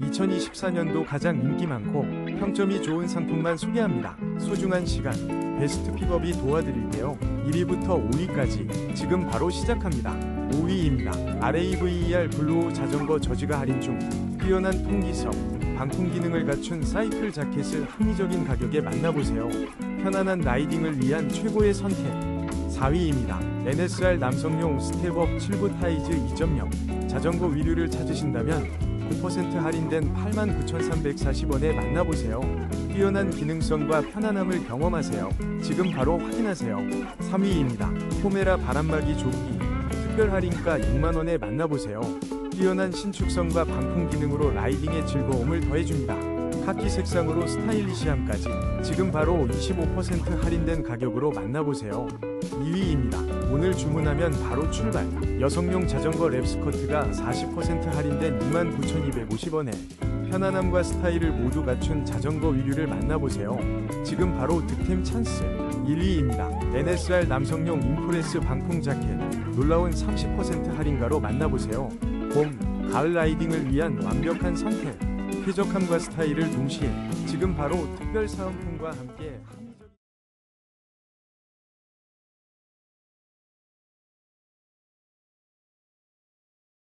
2024년도 가장 인기 많고 평점이 좋은 상품만 소개합니다. 소중한 시간, 베스트 픽업이 도와드릴게요. 1위부터 5위까지 지금 바로 시작합니다. 5위입니다. RAVER 블루오 자전거 저지가 할인 중 뛰어난 통기성, 방풍 기능을 갖춘 사이클 자켓을 합리적인 가격에 만나보세요. 편안한 라이딩을 위한 최고의 선택. 4위입니다. NSR 남성용 스텝업 7구 타이즈 2.0 자전거 위류를 찾으신다면 9% 할인된 89,340원에 만나보세요. 뛰어난 기능성과 편안함을 경험하세요. 지금 바로 확인하세요. 3위입니다. 포메라 바람막이 조끼 특별 할인가 6만원에 만나보세요. 뛰어난 신축성과 방풍 기능으로 라이딩의 즐거움을 더해줍니다. 카키 색상으로 스타일리시함까지 지금 바로 25% 할인된 가격으로 만나보세요. 2위입니다. 오늘 주문하면 바로 출발. 여성용 자전거 랩스커트가 40% 할인된 29,250원에 편안함과 스타일을 모두 갖춘 자전거 위류를 만나보세요. 지금 바로 득템 찬스. 1위입니다. NSR 남성용 인프레스 방풍 자켓 놀라운 30% 할인가로 만나보세요. 봄, 가을 라이딩을 위한 완벽한 선택. 쾌적함과 스타일을 동시에 지금 바로 특별 사은품과 함께